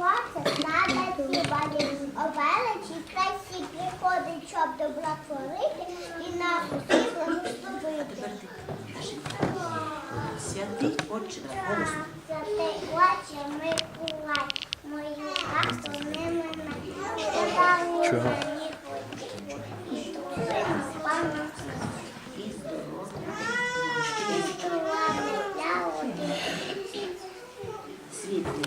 заплатить, надо співати, овеличі та всі приходить, щоб добра творити і нас усіх благословити. Святий Отче, голосно. Святий Отче Миколай, мої хату не мене, Чого? І здоров'я, світлий доль. Світову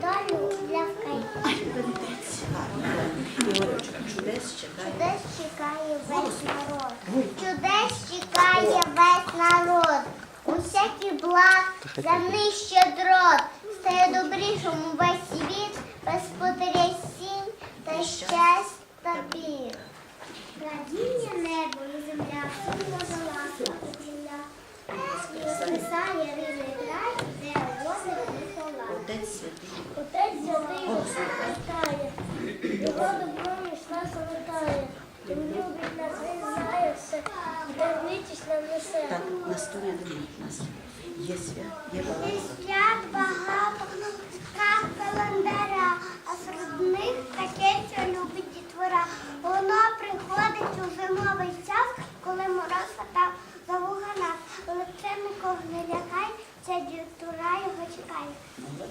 долю для вкаї. Молодець, гарно. Чудес чекає. Чудес чекає весь народ. Чудес чекає весь народ. Усякий благ занищує дрот. Стає добрішому весь світ, без потрясінь та щастя нас. Є свят, є багато. Свят багато, сказ календаря, а серед них таке, що любить дітвора. Воно приходить у зимовий час, коли мороз хватав за нас. Але це нікого не лякай, ця дітвора його чекає.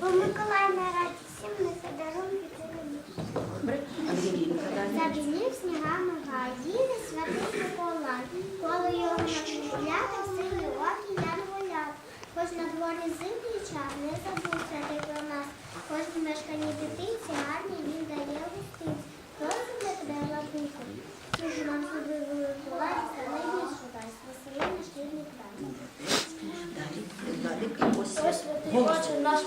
Бо Миколай на раді всім несе дарунки це любить. Снігами зимний час, не забудь святий про нас. Кожній мешканій дитинці гарний він дає гостинці. Просить для тебе ладнику. Служу нам суди Миколай, найбільшу дасть, веселий наш рідний край. Далі, далі. І ось Ось свят- святий Голосно. Отче наш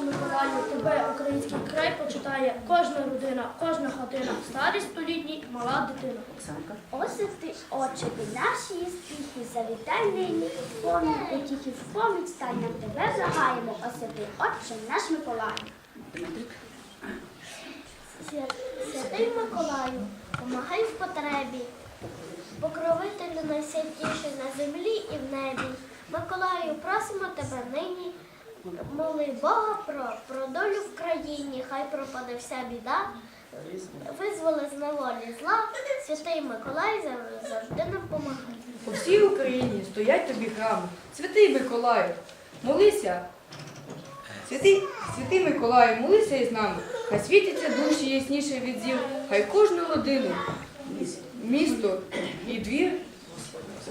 Миколаю, український край почитає кожна родина, кожна хатина, старий столітній, мала дитина. Ось ти, ти наші спіхи, завітай нині, помні потіхи в поміч, стань нам тебе загаємо, освяти, отче наш Миколай. Святий Миколаю, помагай в потребі, покровителю найсвятіший на землі і в небі. Миколаю, просимо тебе нині, моли Бога про, про долю в країні, хай пропаде вся біда, визволи з неволі зла, святий Миколай завжди нам помагає. У всій Україні стоять тобі храми. Святий Миколаю, молися. Святий, святий Миколаю, молися із нами. Хай світяться душі ясніше від зір, хай кожну родину, місто і двір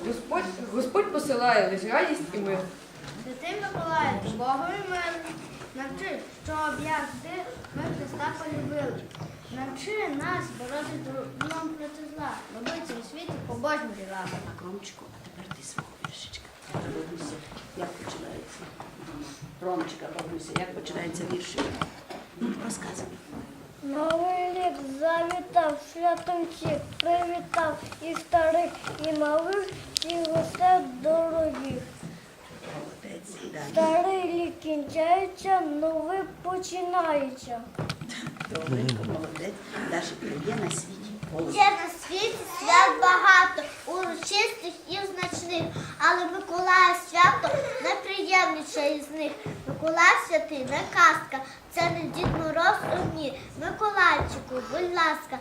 Господь, Господь посилає лише радість і мир. Святий Миколаю, Богові мир, навчи, щоб як ти ми Христа полюбили. Навчи нас бороти злом проти зла, робити у світі побожні діла. Так, Ромчику, а тепер ти свого віршичка. Бабуся, як починається? Ромчика, бабуся, як починається віршик? Розказуй. Новий рік завітав, святом привітав і старих, і малих, і гостей дорогих. Старий рік кінчається, новий починається. Добренько, молодець. Далі є на світі. Ще на світі свят багато, урочистих і значних, але Миколая свято найприємніше із них. Миколай святий не казка, це не Дід Мороз у ні. Миколайчику, будь ласка,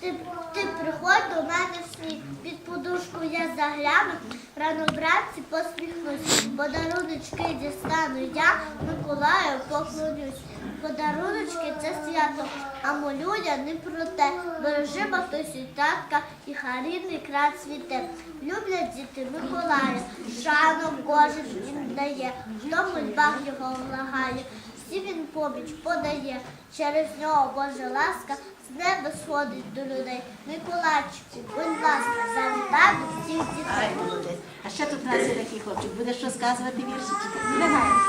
ти, ти приходь до мене сні. Під подушку я загляну, рано вранці посміхнусь. Подаруночки дістану я, Миколаю поклонюсь. Подаруночки це свято, а молю я не про те. Бережи матусю й татка, і харідний крат світе. Люблять діти Миколая, шану кожен їм дає, хто мольбах його влагає. Всі він поміч подає, через нього Божа ласка з неба сходить до людей. Миколайчику, будь ласка, завітай до всіх дітей. Молодець. А ще тут у нас є такий хлопчик. Будеш розказувати віршики?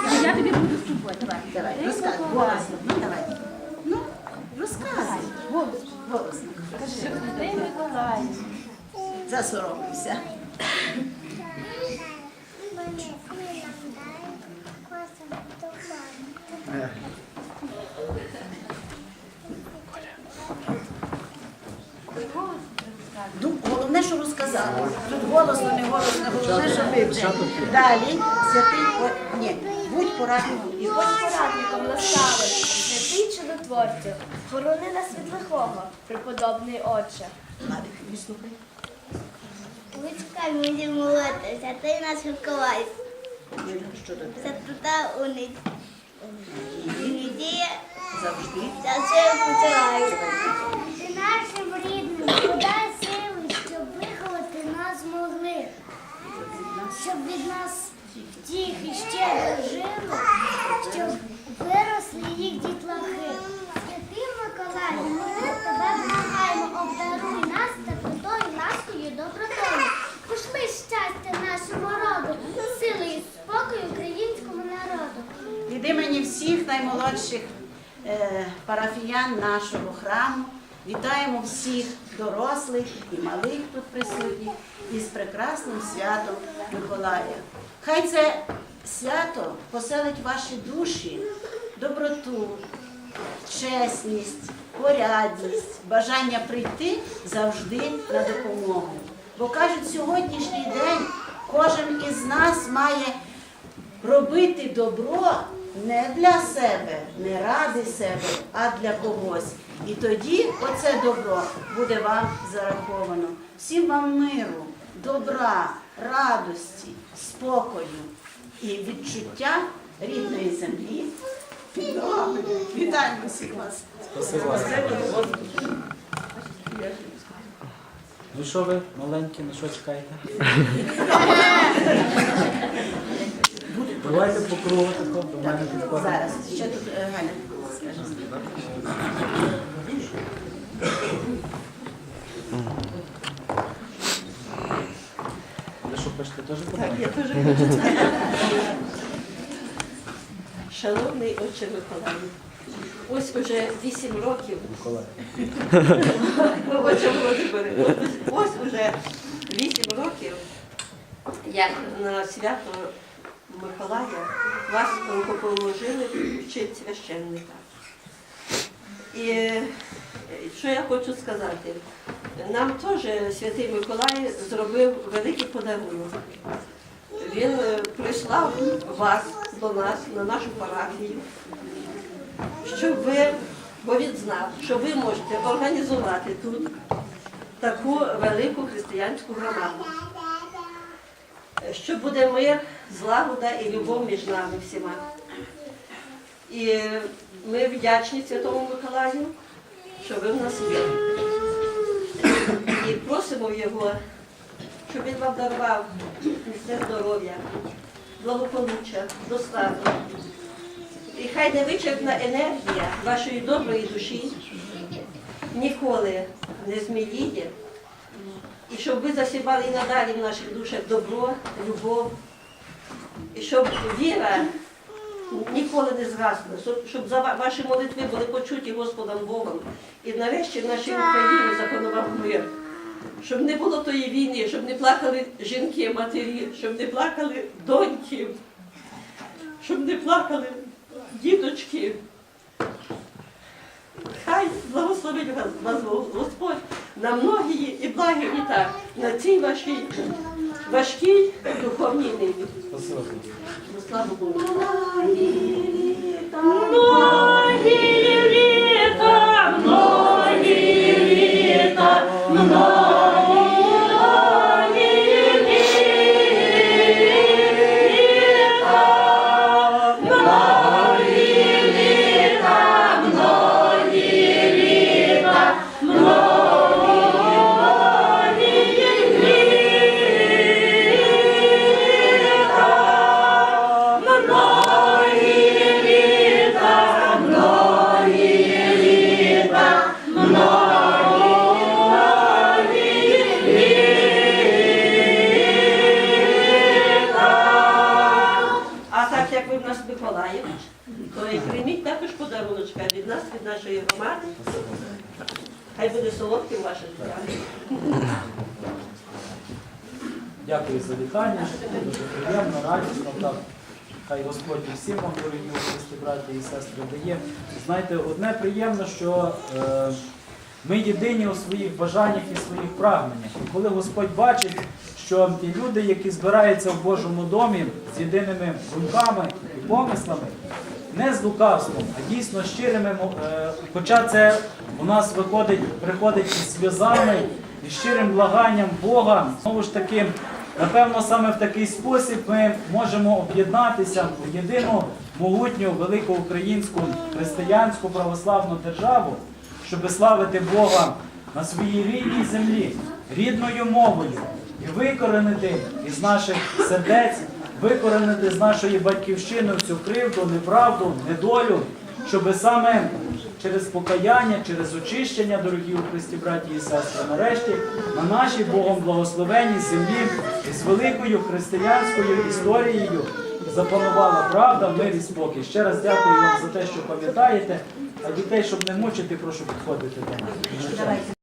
А я тобі буду з тобою. Давай. Давай, розказуй. Голосно. Ну, давай. Ну, розказуй. Голосно. Голосно. Святий Миколай. Засоромився. Ну, головне, що розказала. Тут голосно, не голосно, головне, що вивчили. Далі, святий, О, ні, будь порадником. І Будь порадником ласкавий, святий чудотворцю, хорони нас від лихого, преподобний отче. Владик, вислухай. Вичекай мені молитися, ти що до Це тута унить. І Надія, завжди. за щоб від нас втіх і ще дожили, щоб виросли їх дітлахи. Святий Миколай, ми тебе благаємо, обдаруй нас теплотою, ласкою, добротою. Пошли щастя нашому роду, сили спокою українському народу. Від імені всіх наймолодших е, парафіян нашого храму вітаємо всіх дорослих і малих тут присутніх із прекрасним святом Миколая. Хай це свято поселить ваші душі доброту, чесність, порядність, бажання прийти завжди на допомогу. Бо кажуть, сьогоднішній день кожен із нас має робити добро не для себе, не ради себе, а для когось. І тоді оце добро буде вам зараховано. Всім вам миру, добра, радості, спокою і відчуття рідної землі. Вітаємо всіх вас! Ну що ви, маленькі, на що чекаєте? Давайте по кругу до мене підходимо. Зараз ще тут е, Галя скаже. Ви що хочете теж Так, я теж хочу. Шановний отче Миколаю, ось уже 8 років, Миколай. отче Володимире, ось уже 8 років, як на свято Миколая вас положили вчити священника. І що я хочу сказати? Нам теж святий Миколай зробив великий подарунок. Він е, прислав вас до нас, на нашу парафію, щоб ви, бо він знав, що ви можете організувати тут таку велику християнську громаду. Що буде мир, злагода і любов між нами всіма. І ми вдячні Святому Миколаю, що ви в нас є. І просимо його, щоб він вам дарував міцне здоров'я, благополуччя, достатку. І хай невичерпна енергія вашої доброї душі ніколи не зміліє, і щоб ви засівали і надалі в наших душах добро, любов, і щоб віра ніколи не згасли, щоб, ваші молитви були почуті Господом Богом. І нарешті в нашій Україні запанував мир. Щоб не було тої війни, щоб не плакали жінки, матері, щоб не плакали доньки, щоб не плакали діточки. Хай благословить вас, вас Господь на многії і благі літа на цій вашій важкій духовній ниві. Слава Богу. Многие лета, многие лета, многі Дякую за вітання. Дуже приємно, радісно. Так. Хай Господь всім вам, дорогі Христи, браті і сестри, дає. Знаєте, одне приємно, що е, ми єдині у своїх бажаннях і своїх прагненнях. І коли Господь бачить, що ті люди, які збираються в Божому домі з єдиними думками і помислами, не з лукавством, а дійсно щирими, е, хоча це у нас виходить, приходить із сльозами і щирим благанням Бога, знову ж таки, напевно, саме в такий спосіб ми можемо об'єднатися в єдину могутню велику українську християнську православну державу, щоб славити Бога на своїй рідній землі, рідною мовою і викоренити із наших сердець, викоренити з нашої батьківщини цю кривду, неправду, недолю, щоб саме через покаяння, через очищення, дорогі у Христі, браті і сестри, нарешті на нашій Богом благословенній землі з великою християнською історією запанувала правда, мир і спокій. Ще раз дякую вам за те, що пам'ятаєте. А дітей, щоб не мучити, прошу підходити до нас.